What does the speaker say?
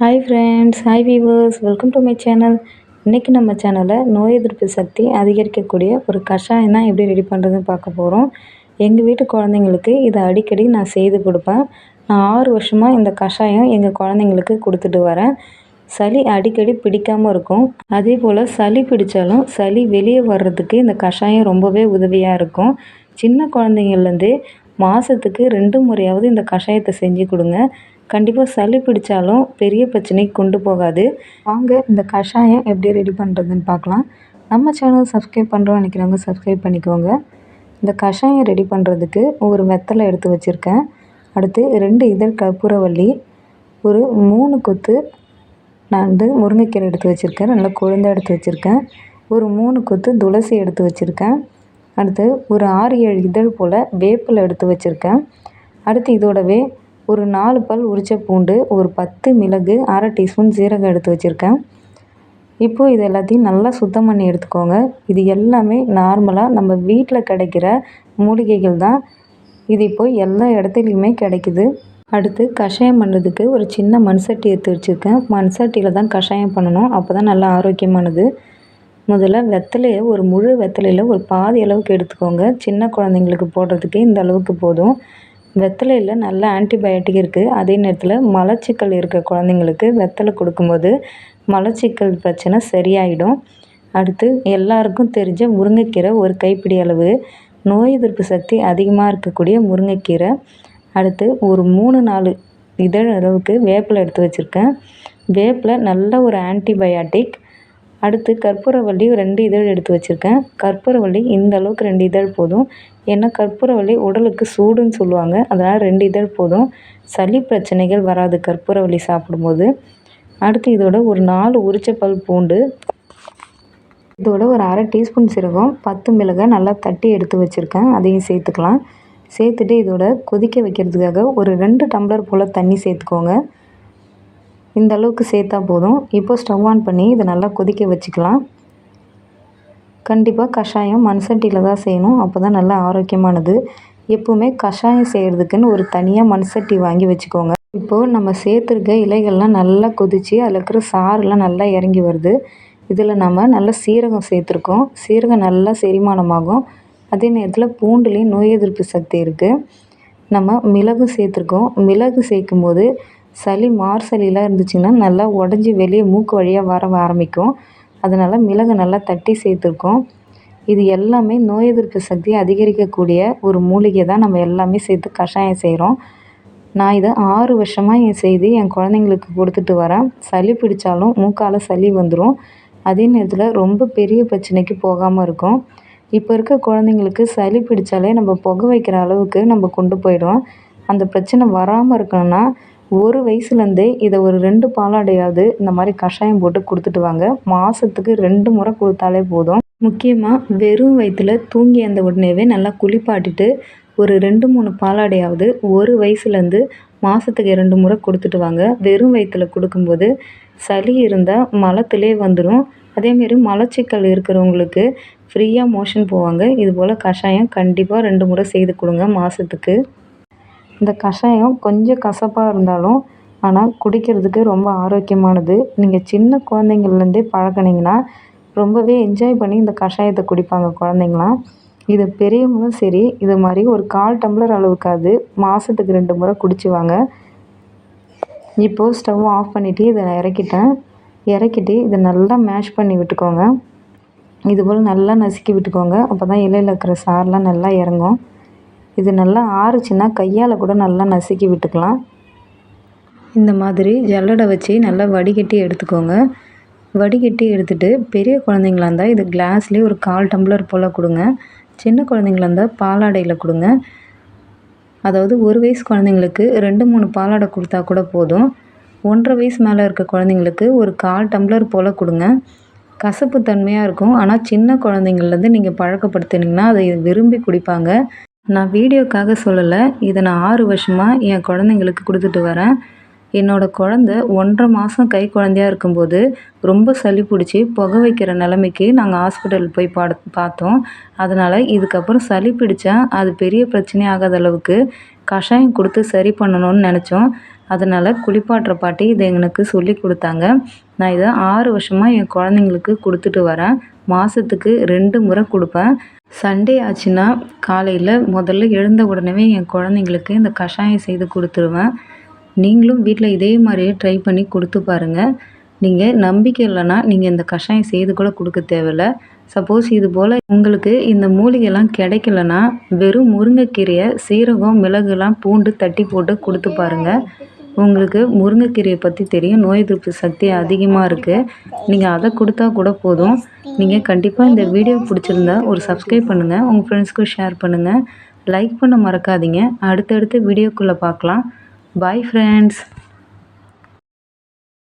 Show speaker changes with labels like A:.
A: Hi friends hi viewers welcome to my channel இன்றைக்கி நம்ம சேனலில் நோய் எதிர்ப்பு சக்தி அதிகரிக்கக்கூடிய ஒரு கஷாயம் தான் எப்படி ரெடி பண்ணுறதுன்னு பார்க்க போகிறோம் எங்கள் வீட்டு குழந்தைங்களுக்கு இதை அடிக்கடி நான் செய்து கொடுப்பேன். நான் ஆறு வருஷமாக இந்த கஷாயம் எங்கள் குழந்தைங்களுக்கு கொடுத்துட்டு வரேன். சளி அடிக்கடி பிடிக்காமல் இருக்கும். அதே போல் சளி பிடித்தாலும் சளி வெளியே வர்றதுக்கு இந்த கஷாயம் ரொம்பவே உதவியாக இருக்கும். சின்ன குழந்தைங்கள்லேருந்து மாதத்துக்கு ரெண்டு முறையாவது இந்த கஷாயத்தை செஞ்சு கொடுங்க. கண்டிப்பாக சளி பிடிச்சாலும் பெரிய பிரச்சனைக்கு கொண்டு போகாது. வாங்க இந்த கஷாயம் எப்படி ரெடி பண்ணுறதுன்னு பார்க்கலாம். நம்ம சேனல் சப்ஸ்கிரைப் பண்ணுறோம் நினைக்கிறவங்க சப்ஸ்கிரைப் பண்ணிக்கோங்க. இந்த கஷாயம் ரெடி பண்ணுறதுக்கு ஒரு வெத்தலை எடுத்து வச்சுருக்கேன். அடுத்து ரெண்டு இதழ் கற்பூரவள்ளி ஒரு மூணு கொத்து நான் வந்து முருங்கைக்கீரை எடுத்து வச்சுருக்கேன். நல்லா கொழுந்த எடுத்து வச்சுருக்கேன். ஒரு மூணு கொத்து துளசி எடுத்து வச்சுருக்கேன். அடுத்து ஒரு ஆறு ஏழு இதழ் போல் வேப்பில் எடுத்து வச்சுருக்கேன். அடுத்து இதோடவே ஒரு நாலு பல் உரித்த பூண்டு ஒரு பத்து மிளகு அரை டீஸ்பூன் சீரகம் எடுத்து வச்சுருக்கேன். இப்போது இது எல்லாத்தையும் நல்லா சுத்தம் பண்ணி எடுத்துக்கோங்க. இது எல்லாமே நார்மலாக நம்ம வீட்டில் கிடைக்கிற மூலிகைகள் தான். இது இப்போ எல்லா இடத்துலையுமே கிடைக்குது. அடுத்து கஷாயம் பண்ணுறதுக்கு ஒரு சின்ன மண்சட்டி எடுத்து வச்சுருக்கேன். மண்சட்டியில் தான் கஷாயம் பண்ணணும். அப்போ தான் நல்லா ஆரோக்கியமானது. முதல்ல வெத்தலையை ஒரு முழு வெத்தலையில் ஒரு பாதி அளவுக்கு எடுத்துக்கோங்க. சின்ன குழந்தைங்களுக்கு போடுறதுக்கு இந்த அளவுக்கு போதும். வெத்தலையில் நல்ல ஆன்டிபயோட்டிக் இருக்குது அதே நேரத்தில் மலச்சிக்கல் இருக்க குழந்தைங்களுக்கு வெத்தலை கொடுக்கும்போது மலச்சிக்கல் பிரச்சனை சரியாயிடும். அடுத்து எல்லாருக்கும் தெரிஞ்ச முருங்கைக்கீரை ஒரு கைப்பிடி அளவு. நோய் எதிர்ப்பு சக்தி அதிகமாக இருக்கக்கூடிய முருங்கைக்கீரை. அடுத்து ஒரு மூணு நாலு இதழ் அளவுக்கு வேப்பிலை எடுத்து வச்சுருக்கேன். வேப்பிலை நல்ல ஒரு ஆன்டிபயாட்டிக் அடுத்து கற்பூரவள்ளி ரெண்டு இதழ் எடுத்து வச்சுருக்கேன். கற்பூரவள்ளி இந்த அளவுக்கு ரெண்டு இதழ் போதும். ஏன்னா கற்பூரவள்ளி உடலுக்கு சூடுன்னு சொல்லுவாங்க. அதனால் ரெண்டு இதழ் போதும். சளி பிரச்சனைகள் வராது கற்பூரவள்ளி சாப்பிடும்போது. அடுத்து இதோட ஒரு நாலு உரிச்ச பல் பூண்டு. இதோட ஒரு அரை டீஸ்பூன் சீரகம் பத்து மிளகாய் நல்லா தட்டி எடுத்து வச்சுருக்கேன். அதையும் சேர்த்துக்கலாம். சேர்த்துட்டு இதோட கொதிக்க வைக்கிறதுக்காக ஒரு ரெண்டு டம்ளர் போல் தண்ணி சேர்த்துக்கோங்க. இந்த அளவுக்கு சேர்த்தா போதும். இப்போ ஸ்டவ் ஆன் பண்ணி இதை நல்லா கொதிக்க வச்சுக்கலாம். கண்டிப்பாக கஷாயம் மண் சட்டியில் தான் செய்யணும். அப்போ தான் நல்லா ஆரோக்கியமானது. எப்போவுமே கஷாயம் செய்கிறதுக்குன்னு ஒரு தனியாக மண் சட்டி வாங்கி வச்சுக்கோங்க. இப்போது நம்ம சேர்த்துருக்க இலைகள்லாம் நல்லா கொதித்து அதில் இருக்கிற சாறுலாம் நல்லா இறங்கி வருது. இதில் நம்ம நல்லா சீரகம் சேர்த்துருக்கோம். சீரகம் நல்லா செரிமானமாகும். அதே நேரத்தில் பூண்டுலேயும் நோய் எதிர்ப்பு சக்தி இருக்குது நம்ம மிளகு சேர்த்துருக்கோம். மிளகு சேர்க்கும்போது சளி மார் சளிலாம் இருந்துச்சுன்னா நல்லா உடஞ்சி வெளியே மூக்கு வழியாக வர ஆரம்பிக்கும். அதனால் மிளகு நல்லா தட்டி சேர்த்துருக்கோம். இது எல்லாமே நோய் எதிர்ப்பு சக்தி அதிகரிக்கக்கூடிய ஒரு மூலிகை தான் நம்ம எல்லாமே சேர்த்து கஷாயம் செய்கிறோம் நான் இதை ஆறு வருஷமாக என் செய்து என் குழந்தைங்களுக்கு கொடுத்துட்டு வரேன். சளி பிடிச்சாலும் மூக்கால் சளி வந்துடும் அதே நேரத்தில் ரொம்ப பெரிய பிரச்சனைக்கு போகாமல் இருக்கும். இப்போ இருக்க குழந்தைங்களுக்கு சளி பிடிச்சாலே நம்ம புகை வைக்கிற அளவுக்கு நம்ம கொண்டு போயிடும் அந்த பிரச்சனை வராமல் இருக்கணும்னா ஒரு வயசுலேருந்தே இதை ஒரு ரெண்டு பாலாடையாவது இந்த மாதிரி கஷாயம் போட்டு கொடுத்துட்டு வாங்க. மாதத்துக்கு ரெண்டு முறை கொடுத்தாலே போதும். முக்கியமாக வெறும் வயிற்றுல தூங்கி அந்த உடனேவே நல்லா குளிப்பாட்டிட்டு ஒரு ரெண்டு மூணு பாலாடையாவது ஒரு வயசுலேருந்து மாதத்துக்கு ரெண்டு முறை கொடுத்துட்டு வாங்க. வெறும் வயிற்றில் கொடுக்கும்போது சளி இருந்தால் மலத்திலே வந்துடும் அதேமாரி மலச்சிக்கல் இருக்கிறவங்களுக்கு ஃப்ரீயாக மோஷன் போவாங்க. இது போல் கஷாயம் கண்டிப்பாக ரெண்டு முறை செய்து கொடுங்க மாதத்துக்கு இந்த கஷாயம் கொஞ்சம் கசப்பாக இருந்தாலும் ஆனால் குடிக்கிறதுக்கு ரொம்ப ஆரோக்கியமானது. நீங்கள் சின்ன குழந்தைங்கள்லேருந்தே பழக்கினீங்கன்னா ரொம்பவே என்ஜாய் பண்ணி இந்த கஷாயத்தை குடிப்பாங்க குழந்தைங்களாம் இது பெரியவங்களும் சரி இது மாதிரி ஒரு கால் டம்ளர் அளவுக்காவது மாதத்துக்கு ரெண்டு முறை குடிச்சுவாங்க. இப்போது ஸ்டவ் ஆஃப் பண்ணிவிட்டு இதை இறக்கிட்டேன். இறக்கிட்டு இதை நல்லா மேஷ் பண்ணி விட்டுக்கோங்க. இதுபோல் நல்லா நசுக்கி விட்டுக்கோங்க. அப்போ தான் இலையில் இருக்கிற சாரெலாம் நல்லா இறங்கும். இது நல்லா ஆறுச்சுன்னா கையால் கூட நல்லா நசுக்கி விட்டுக்கலாம். இந்த மாதிரி ஜல்லடை வச்சு நல்லா வடிகட்டி எடுத்துக்கோங்க. வடிகட்டி எடுத்துகிட்டு பெரிய குழந்தைங்களா இருந்தால் இது கிளாஸ்லேயே ஒரு கால் டம்ளர் போல் கொடுங்க. சின்ன குழந்தைங்களா இருந்தால் பாலாடையில் கொடுங்க. அதாவது ஒரு வயசு குழந்தைங்களுக்கு ரெண்டு மூணு பாலாடை கொடுத்தா கூட போதும். ஒன்றரை வயசு மேலே இருக்க குழந்தைங்களுக்கு ஒரு கால் டம்ளர் போல் கொடுங்க. கசப்பு தன்மையாக இருக்கும். ஆனால் சின்ன குழந்தைங்கள்லேருந்து நீங்கள் பழக்கப்படுத்தினீங்கன்னா அதை விரும்பி குடிப்பாங்க. நான் வீடியோக்காக சொல்லலை. இதை நான் ஆறு வருஷமாக என் குழந்தைங்களுக்கு கொடுத்துட்டு வரேன். என்னோடய குழந்த ஒன்றரை மாதம் கை குழந்தையா இருக்கும்போது ரொம்ப சளி பிடிச்சி புகை வைக்கிற நிலமைக்கு நாங்கள் ஹாஸ்பிட்டல் போய் பாட பார்த்தோம். அதனால் இதுக்கப்புறம் சளி பிடிச்சா அது பெரிய பிரச்சனை ஆகாத அளவுக்கு கஷாயம் கொடுத்து சரி பண்ணணும்னு நினச்சோம். அதனால் குளிப்பாட்டுற பாட்டி இதை எனக்கு சொல்லி கொடுத்தாங்க. நான் இதை ஆறு வருஷமாக என் குழந்தைங்களுக்கு கொடுத்துட்டு வரேன். மாதத்துக்கு ரெண்டு முறை கொடுப்பேன். சண்டே ஆச்சுன்னா காலையில் முதல்ல எழுந்த உடனே என் குழந்தைங்களுக்கு இந்த கஷாயம் செய்து கொடுத்துருவேன். நீங்களும் வீட்டில் இதே மாதிரியே ட்ரை பண்ணி கொடுத்து பாருங்கள் நீங்கள் நம்பிக்கை இல்லைன்னா நீங்கள் இந்த கஷாயம் செய்து கூட கொடுக்க தேவையில்ல. சப்போஸ் இது போல் உங்களுக்கு இந்த மூலிகைலாம் கிடைக்கலன்னா வெறும் முருங்கைக்கீரையை சீரகம் மிளகுலாம் பூண்டு தட்டி போட்டு கொடுத்து பாருங்கள் உங்களுக்கு முருங்கைக்கீரையை பற்றி தெரியும். நோய் எதிர்ப்பு சக்தி அதிகமாக இருக்குது நீங்கள் அதை கொடுத்தா கூட போதும். நீங்கள் கண்டிப்பாக இந்த வீடியோ பிடிச்சிருந்தா ஒரு சப்ஸ்கிரைப் பண்ணுங்கள் உங்கள் ஃப்ரெண்ட்ஸ்க்கும் ஷேர் பண்ணுங்கள் லைக் பண்ண மறக்காதீங்க. அடுத்தடுத்த வீடியோக்குள்ளே பார்க்கலாம். Bye friends